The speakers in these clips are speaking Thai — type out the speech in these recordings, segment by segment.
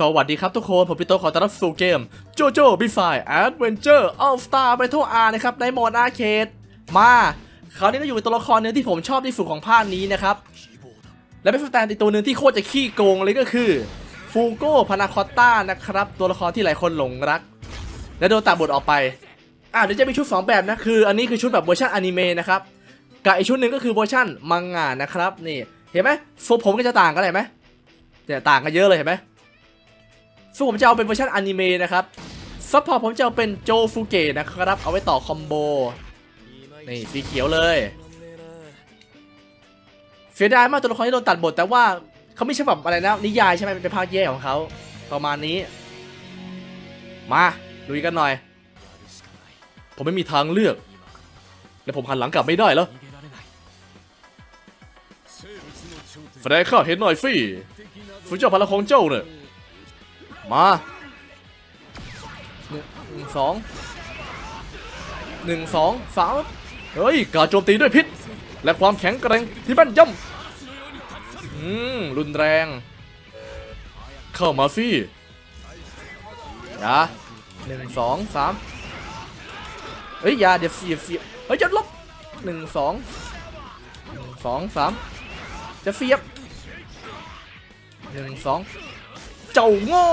สวัสดีครับทุกคน ผมพี่โตขอต้อนรับสู่เกม JoJo b i f y Adventure All Star Battle R นะครับ ในโหมดอาร์เคดมาคราวนี้ก็อยู่กับตัวละครหนึงที่ผมชอบที่สุดของภาคนี้นะครับ และเป็นแตนอีตัวหนึ่งที่โคตรจะขี้โกงเลยก็คือฟูโก้พานาคอตต้านะครับ ตัวละครที่หลายคนหลงรัก และโดนตัดบทออกไปอ่าเดี๋ยวจะมีชุด 2 แบบนะคือ อันนี้คือชุดแบบเวอร์ชันอนิเมะนะครับกับอีกชุดหนึ่งก็คือเวอร์ชันมังงะนะครับนี่เห็นไหมทรงผมก็จะต่างกันเห็นไหมเนี่ต่างกันเยอะเลยเห็นไหม ซึ่งผมจะเอาเป็นเวอร์ชันอนิเมะนะครับซัพพอร์ตผมจะเอาเป็นโจฟูเกะนะครับ เอาไว้ต่อคอมโบนี่สีเขียวเลย เสียดายมากตัวละครที่โดนตัดบท แต่ว่าเขาไม่ใช่แบบอะไรนะนิยายใช่ไหมเป็นภาคแยกของเขาประมาณนี้ มาลุยกันหน่อย ผมไม่มีทางเลือก และผมหันหลังกลับไม่ได้แล้วแสดงข้าเห็นหน่อยฟี่สุดยอดพลังของเจ้าเนี่ย มาหนึ่งสองหนึ่งสองสามเฮ้ยการโจมตีด้วยพิษ และความแข็งแกร่งที่แม่นยำอืมรุนแรง เข้ามาฟี่อย่าหนึ่งสองสามเฮ้ยอย่าเดี๋ยวเสียบเสียบเฮ้ยจะลบหนึ่งสองหนึ่งสองสามจะเสียบหนึ่งสอง เจ้าโง่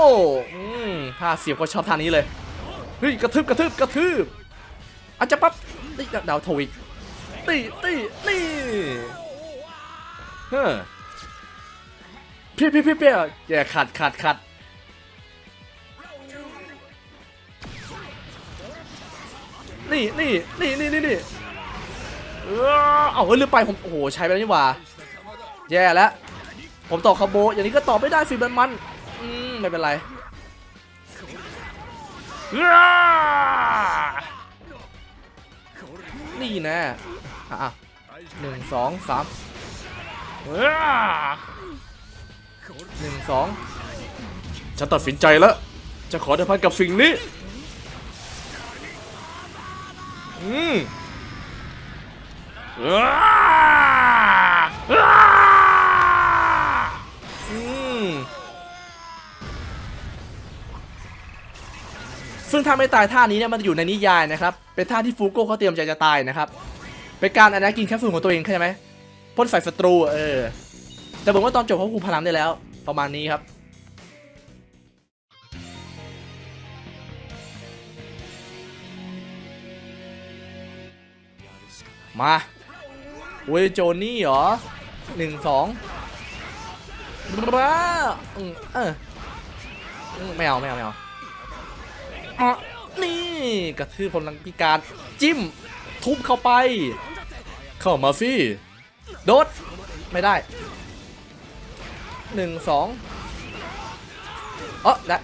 ถ้าเสียบก็ชอบท่านี้เลย เฮ้ย กระทืบกระทืบกระทืบอาจจะปั๊บนี่ดาวโทวิกตีตีนี่เฮ้อเพี้ยเพี้ยเพี้ยเพี้ยอย่าขัดขัดขัดนี่นี่นี่นี่นี่นี่เออเอาเฮ้ยลืมไปผมโอ้โหใช้ไปแล้วนี่หว่า แย่แล้ว ผมต่อคาโบอย่างนี้ก็ต่อไม่ได้สิมันมัน ไม่เป็นไรนี่นะอะหนึ่งสองสามหนึ่งสองฉันตัดสินใจแล้ว จะขอเดินพันกับสิ่งนี้ อืมอ้า ซึ่งถ้าไม่ตายท่านี้เนี่ยมันจะอยู่ในนิยายนะครับ เป็นท่าที่ฟูโก้เขาเตรียมใจจะตายนะครับ เป็นการอันนะกินแคปซูลของตัวเองเข้าใจไหมพ่นใส่ศัตรูเออ แต่ผมว่าตอนจบเขาคุมพลังได้แล้ว ประมาณนี้ครับมาเวยโจนี่เหรอหนึ่งสองบ้าอืมเอออืมไม่เอา ไม่เอา ไม่เอา อะนี่กระทืบพลังพิการจิ้ม ทุบเข้าไป เข้ามาฟี่โดดไม่ได้หนึ่งสองเออได้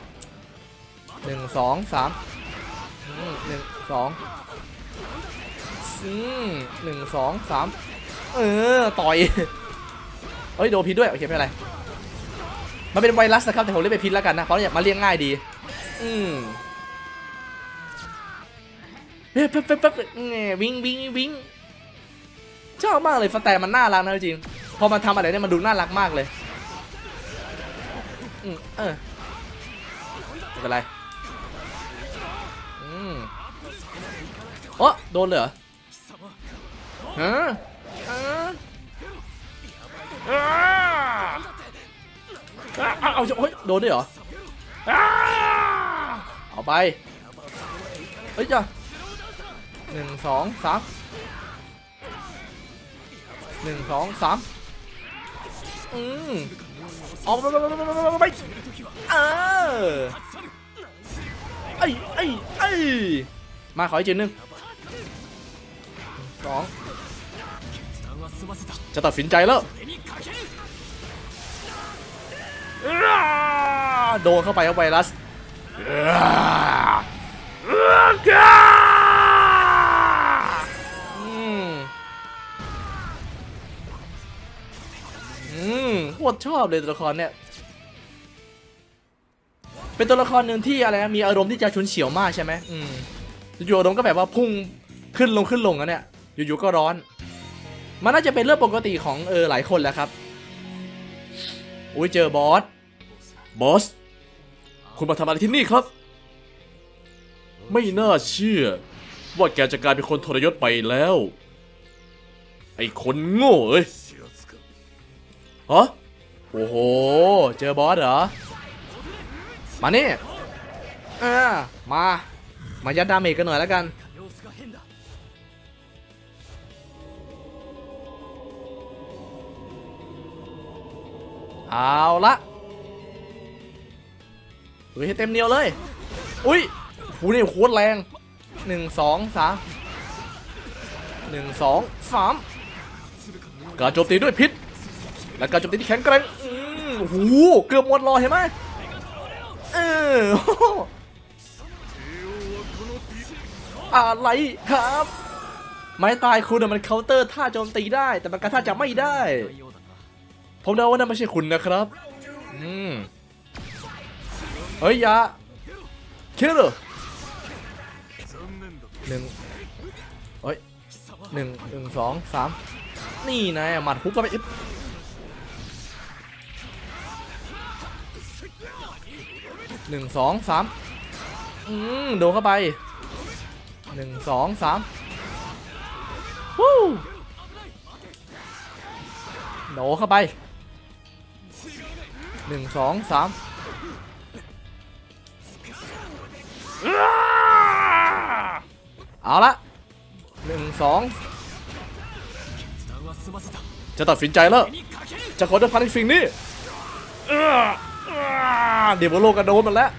หนึ่งสองสามหนึ่งสองหนึ่งสองสามเออ ต่อยเอ้ย โดนพิษด้วย โอเค ไม่เป็นไร มันเป็นไวรัสนะครับ แต่ผมเรียกเป็นพิษแล้วกันนะ เพราะอยากมาเลี้ยงง่ายดี อืม เฮ้ยปั๊บปั๊บปั๊บแง่วิ่งวิ่งวิ่งชอบมากเลยสแตนมันน่ารักนะจริงพอมันทำอะไรเนี่ยมันดูน่ารักมากเลยอืมเออไม่เป็นไรอืมโอ้โดนเลยเหรอฮะอ้าเอาเอาเฮ้ยโดนด้วยเหรอเอาไปเฮ้ยจ้ะ หนึ่งสองสามหนึ่งสองสามอืมออกไปไปไปไปไปไปเออไอ้ไอ้ไอ้มาขออีกจีนหนึ่งสองจะตัดสินใจแล้วโดนเข้าไปครับไวรัส ตรชอบเลยตัวละครเนี่ย เป็นตัวละครหนึ่งที่อะไรนะมีอารมณ์ที่จะฉุนเฉียวมากใช่ไหมอืมอยู่ๆอารมณ์ก็แบบว่าพุ่งขึ้นลงขึ้นลงอะเนี่ย อยู่ๆก็ร้อน มันน่าจะเป็นเรื่องปกติของเออหลายคนแหละครับ อุ้ยเจอบอส บอส คุณมาทำอะไรที่นี่ครับ ไม่น่าเชื่อ ว่าแกจะกลายเป็นคนทรยศไปแล้ว ไอ้คนโง่เอ้ยฮะ อ้โห เจอบอสเหรอ มานี่อ่ามา มายัดดาเมจกันหน่อยแล้วกัน เอาละลุยให้เต็มเหนียวเลย อุ้ยหูนี่โคตรแรงหนึ่งสองสามหนึ่งสองสามการโจมตีด้วยพิษ และการโจมตีที่แข็งแกร่งอืมโอ้โหเกือบหมดรอเห็นไหมเอออะไรครับ ไม้ตายคุณน่มันเคาน์เตอร์ท่าโจมตีได้ แต่มันการท่าจับไม่ได้ ผมเดาว่านั่นไม่ใช่คุณนะครับ อืม เฮ้ยยาคิลเลอร์หนึ่งเฮ้ยหนึ่งหนึ่งสองสามนี่นายหมัดฮุกก็ไป หนึ่งสองสามอืมโดนเข้าไปหนึ่งสองสามวู้โดนเข้าไปหนึ่งสองสามเอาละหนึ่งสองจะตัดสินใจแล้ว จะขอเดินพันในสิ่งนี้ เดี๋ยวโลกระโดดมันแล้ว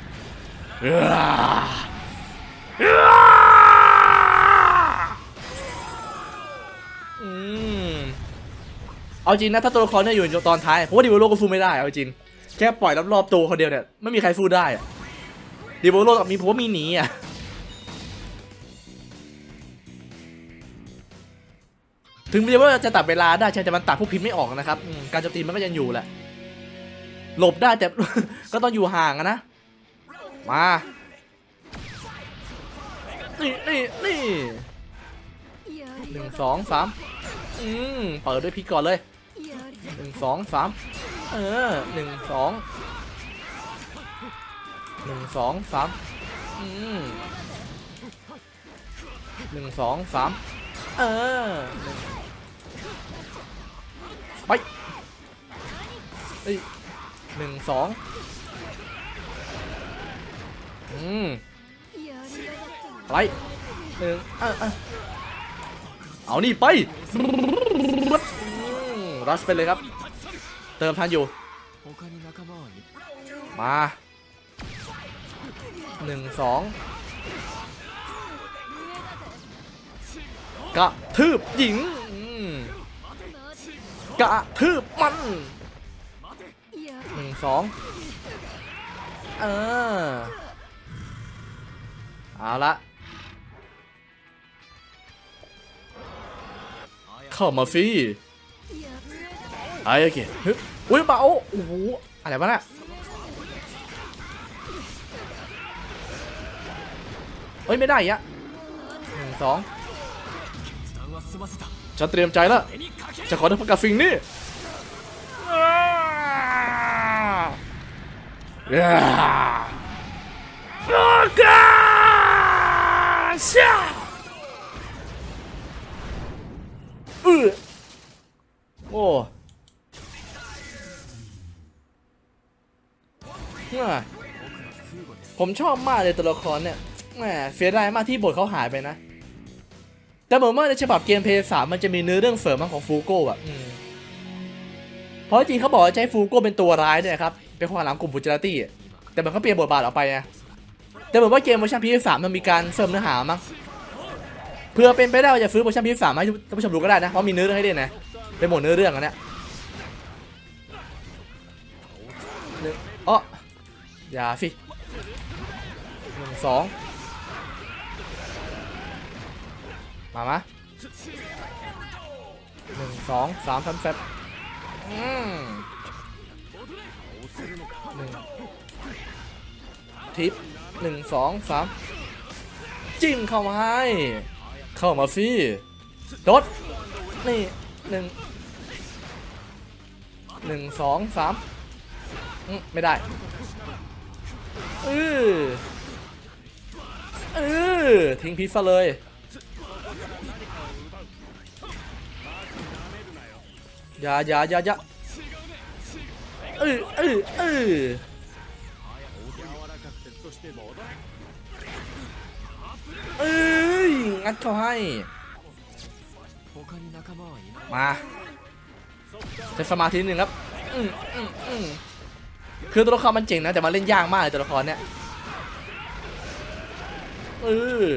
เอาจริงนะถ้าตัวละครเนี่ยอยู่ในตอนท้ายผมว่าดิโบโลก็สู้ไม่ได้เอาจริงแค่ปล่อยรอบๆตัวคนเดียวเนี่ยไม่มีใครสู้ได้อะดิโบโลกับมีผมว่ามีหนีอะถึงแม้ว่าจะตัดเวลาได้ใช่แต่มันตัดผู้พิมพ์ไม่ออกนะครับการโจมตีมันก็ยังอยู่แหละ หลบได้แต่ ก็ต้องอยู่ห่างอะนะ มา นี่นี่นี่หนึ่งสองสามอืมเปิดด้วยพริกก่อนเลยหนึ่งสองสามเออหนึ่งสองหนึ่งสองสามอืมหนึ่งสองสามเออไปเอ้ย หนึ่งสองอืมอะไรหนึ่งเออเออเอานี่ไปรัชไปเลยครับ เติมทันอยู่ มาหนึ่งสองกระทืบหญิงกระทืบมัน สองเออเอาละเข้ามาฟรีไอ้โอเคฮ้ยอุ้ยเบาโอ้โหอะไรวะน่ะเฮ้ยไม่ได้อีกอะหนึ่งสองฉันเตรียมใจแล้วจะขอเดินพักกับฟิงนี่ อ่ากาชาเอโอ้ผมชอบมากเลยตัวละครเนี่ยแหมเสียดายมากที่บทเขาหายไปนะ แต่เหมือนว่าในฉบับเกมเพย์สามมันจะมีเนื้อเรื่องเสริมมาของฟูโก้อะเพราะจริงเขาบอกว่าให้ฟูโก้เป็นตัวร้ายเนี่ยครับ เป็นความหลังกลุ่มบูจาร์ตี้แต่มันก็เปลี่ยนบทบาทออกไปไงแต่เหมือนว่าเกมเวอร์ชันพีสามมันมีการเสริมเนื้อหามั้งเพื่อเป็นไปได้ว่าจะซื้อเวอร์ชันพีสามให้ท่านผู้ชมดูก็ได้นะเพราะมีเนื้อเรื่องให้เล่นนะเป็นหมดเนื้อเรื่องอันเนี้ยอ๋ออย่าสิหนึ่งสองมามาหนึ่งสองสามสามเซตอืม หนึ่งทิปหนึ่งสองสามจิ้มเข้ามาให้ เข้ามาสิดดนี่หนึ่งหนึ่งสองสามไม่ได้เออเออทิ้งพิซซะเลยอย่าอย่าอย่าอย่า เออเออเออเอ้ยงัดเขาให้ มาใช้สมาธินิดนึงครับอืมอืมอืมคือตัวละครมันเจ๋งนะแต่มันเล่นยากมากเลยตัวละครเนี้ยเออ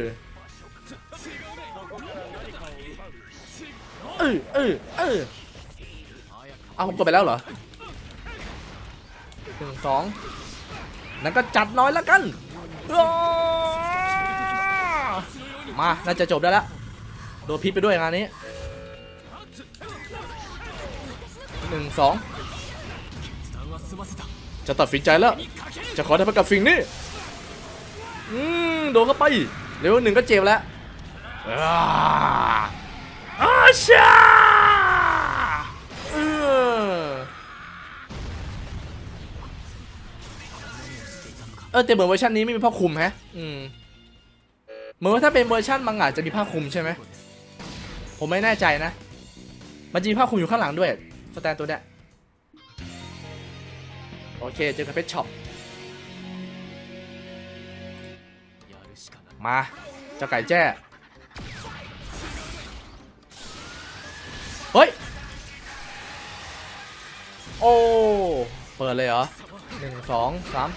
เออเออเออเอาผมกดไปแล้วเหรอ หนึ่งสองนั้นก็จัดน้อยแล้วกันมา น่าจะจบได้แล้ว โดนพิษไปด้วยงานนี้หนึ่งสองจะตัดสินใจแล้ว จะขอทำกับสิ่งนี้ อืม โดนเข้าไป เร็วหนึ่งก็เจ็บแล้วอาอาชา ออแต่เหมือนเวอร์ชันนี้ไม่มีผ้าคลุมแฮะ อืม เหมือนว่าถ้าเป็นเวอร์ชันมังงะจะมีผ้าคลุมใช่ไหม ผมไม่แน่ใจนะ มันจะมีผ้าคลุมอยู่ข้างหลังด้วยสแตนตัวเนี้ยโอเค เจอกับเพชรช็อป มาเจ้าไก่แจ้เฮ้ย โอ้ เปิดเลยเหรอหนึ่งสองสาม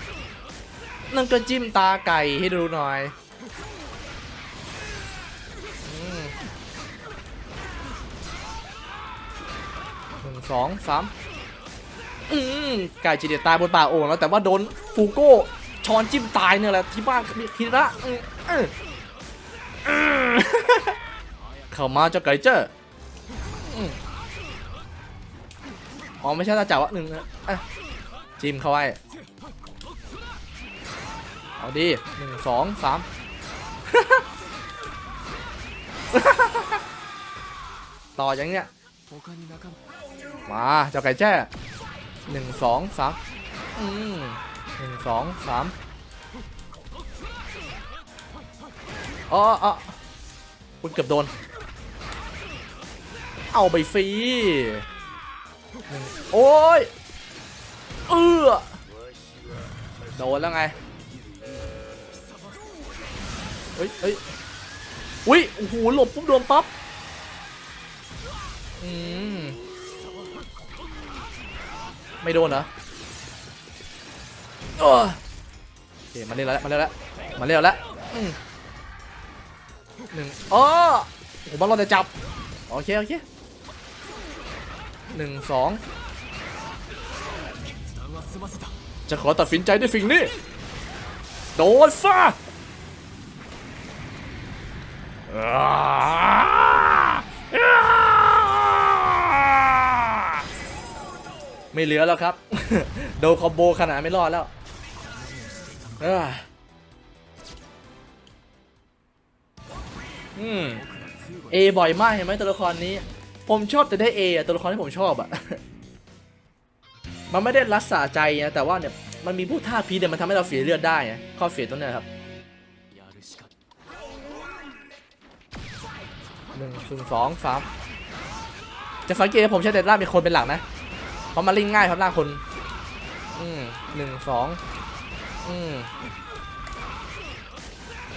นั่นก็จิ้มตาไก่ให้ดูหน่อยหนึ่งสองสามอืมไก่จีเดียตายบนป่าโอ่งแล้วแต่ว่าโดนฟูโก้ช้อนจิ้มตายเนี่ยแหละที่บ้านคิระอืมอืเข้ามาเจ้าไก่เจ้าอ๋อไม่ใช่ตาจ่าวะหนึ่งนะอะจิ้มเข้าไว้ เอาดีหนึ่งสองสามต่ออย่างเนี้ยมาเจ้าไก่แจ้หนึ่งสองสามอืมหนึ่งสองสามอ๋ออ๋อคุณเกือบโดน เอาไปฟรีโอ้ย เออโดนแล้วไง เฮ้ยเฮ้ยอุ้ยโอ้โหหลบปุ๊บโดนปั๊บอืมไม่โดนเหรอเออโอเคมาเล่นแล้วมาเล่นแล้วมาเล่นแล้วอืมหนึ่งอ๋อผมบอลเราจะจับโอเคโอเคหนึ่งสองจะขอตัดสินใจด้วยสิ่งนี้โดนซ่า ไม่เหลือแล้วครับ โดคอมโบขนาดไม่รอดแล้วอืมเอบ่อยมากเห็นไหมตัวละครนี้ ผมชอบแต่ได้เอตัวละครที่ผมชอบอะมันไม่ได้รักษาใจนะแต่ว่าเนี่ยมันมีผู้ท่าพีเนี่ยมันทำให้เราเสียเลือดได้ข้อเสียตรงเนี้ยครับ หนึ่งถึงสองสามจะสังเกตผมใช้เดดล่ามีคนเป็นหลักนะ เพราะมันล่นง่ายครับล่างคน อืมหนึ่งสองอืม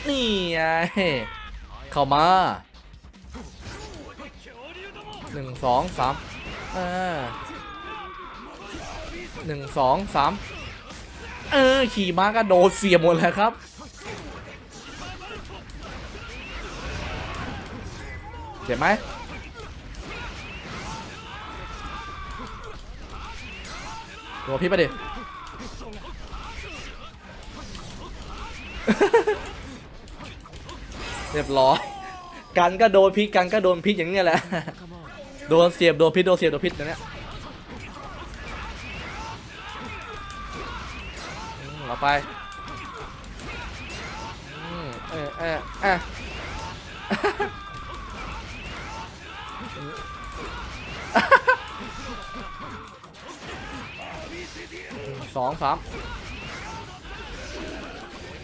นี่ไงเข้ามาหนึ่งสองสามอ่าหนึ่งสองสามเออขี่ม้ากระโดดเสียบหมดเลยครับ เจ็บไหมตัวพี่ไปดิเรียบร้อยกันก็โดนพิษกันก็โดนพิษอย่างเนี้ยแหละ โดนเสียบโดนพิษโดนเสียบโดนพิษอย่างเนี้ยเราไปเออเออเออ สองสาม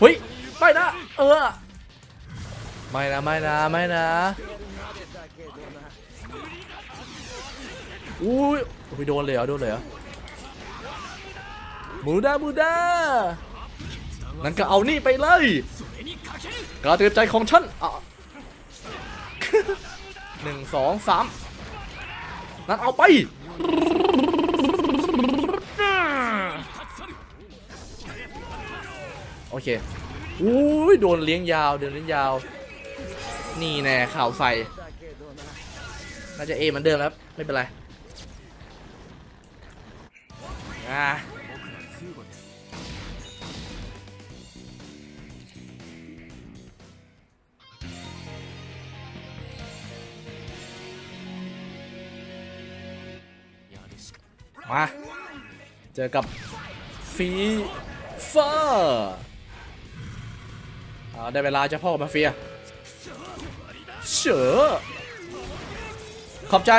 เฮ้ยไปนะ เออ ไม่นะ ไม่นะ ไม่นะอุ้ยอุ้ยโดนเลยเหรอ โดนเลยเหรอมูดามูดานั่นก็เอานี่ไปเลยการเตรียมใจของฉันหนึ่งสองสามนั่นเอาไป โอเคอุ้ยโดนเลี้ยงยาวโดนเลี้ยงยาว นี่แน่ข่าวใส่น่าจะเอเหมือนเดิมแล้วไม่เป็นไรอะมา เจอกับฟีเฟอร์ เอาได้เวลาเจะพ่อมาเฟียเฉอขอบใจ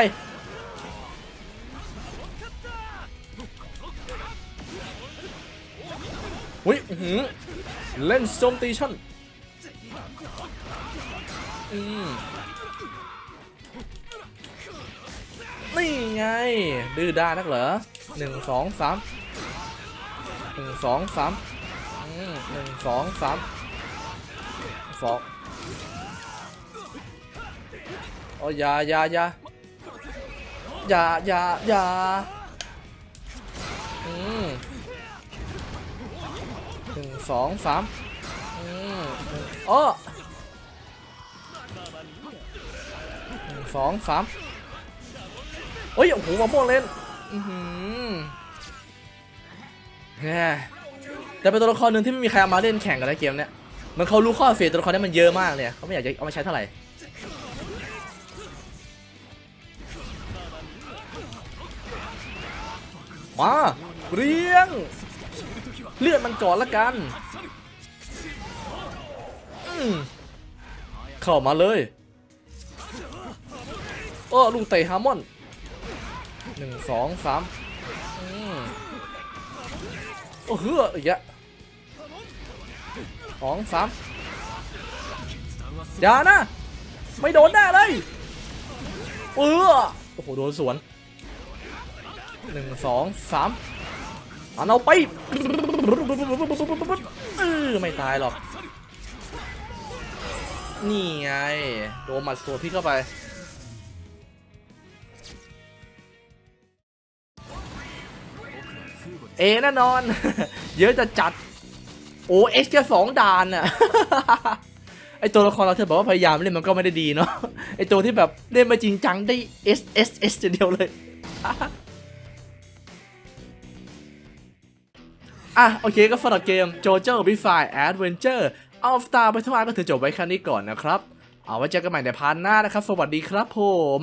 อุ้ยหือเล่นโจมตีฉันอืมนี่ไง ดื้อด้านักเหรอหนึ่งสองสามหนึ่งสองสามหนึ่งสองสาม สองโอ้ยา ยา ยา ยา ยา ยา อืมหนึ่งสองสามอืมอ้อหนึ่งสองสามเฮ้ยโอ้โหมาม่วงเล่น อือหือแหม่แต่เป็นตัวละครหนึ่งที่ไม่มีใครเอามาเล่นแข่งกันในเกมเนี้ย มันเขารู้ข้อเสียตัวละครนี้มันเยอะมากเลยเขาไม่อยากจะเอามาใช้เท่าไหร่มาเรียง เลือดมันก่อนละกันเข้ามาเลยโอ้ลุงเตะฮาร์มอนหนึ่งสองสามโอ้เฮืออีกอะ องสามอย่านะ ไม่โดนแน่เลยเออโอ้โห โดนสวนหนึ่งสองสามอันเอาไปเออไม่ตายหรอก นี่ไง โดนหมัดสวนพี่เข้าไปเอแน่นอน เยอะจะจัด โอ้เอสแค่สองด่านน่ะไอตัวละครเราเธอบอกว่าพยายามเล่นมันก็ไม่ได้ดีเนาะไอตัวที่แบบเล่นมาจริงจังได้ S S S เดียวเลยอะโอเคก็สำหรับเกม JoJo Bizarre Adventure เอาสตาร์ไปทั้งวันก็ถือจบไว้แค่นี้ก่อนนะครับ เอาไว้เจอกันใหม่ในพาร์ทหน้านะครับ สวัสดีครับผม